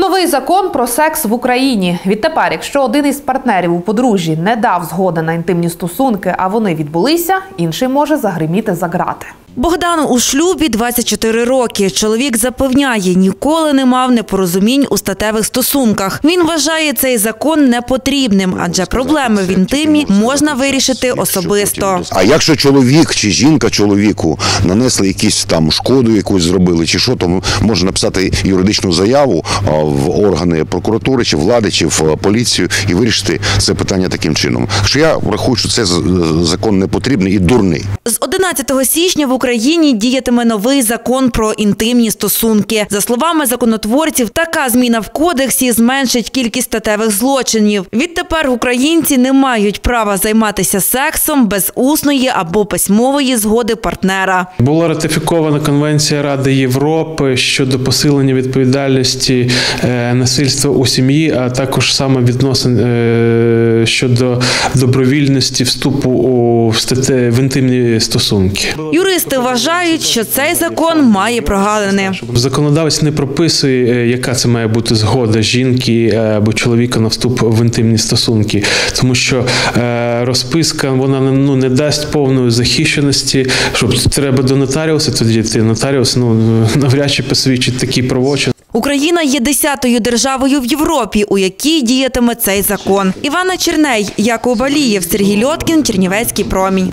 Новий закон про секс в Україні. Відтепер, якщо один із партнерів у подружжі не дав згоди на інтимні стосунки, а вони відбулися, інший може загриміти за грати. Богдан у шлюбі 24 роки. Чоловік запевняє, ніколи не мав непорозумінь у статевих стосунках. Він вважає цей закон непотрібним, адже проблеми в інтимі можна вирішити особисто. А якщо чоловік чи жінка чоловіку нанесли якісь там шкоду, якусь зробили, чи що, то можна написати юридичну заяву в органи прокуратури, чи влади, чи в поліцію і вирішити це питання таким чином. Що я рахую, що це закон не потрібний і дурний. З 11 січня в Україні діятиме новий закон про інтимні стосунки. За словами законотворців, така зміна в кодексі зменшить кількість статевих злочинів. Відтепер українці не мають права займатися сексом без усної або письмової згоди партнера. Була ратифікована Конвенція Ради Європи щодо посилення відповідальності е, насильства у сім'ї, а також саме відносин е, щодо добровільності вступу у в інтимні стосунки. Юристи вважають, що цей закон має прогалини. Законодавець не прописує, е, яка це має бути згода жінки е, або чоловіка на вступ в інтимні стосунки, тому що е, розписка вона не- ну, не дасть повної захищеності. Щоб треба до нотаріуса, тоді йти. нотаріус ну навряд чи посвідчить такий правочин. Україна є десятою державою в Європі, у якій діятиме цей закон. Івана Черней, Яков Балієв, Сергій Льоткін, Чернівецький промінь.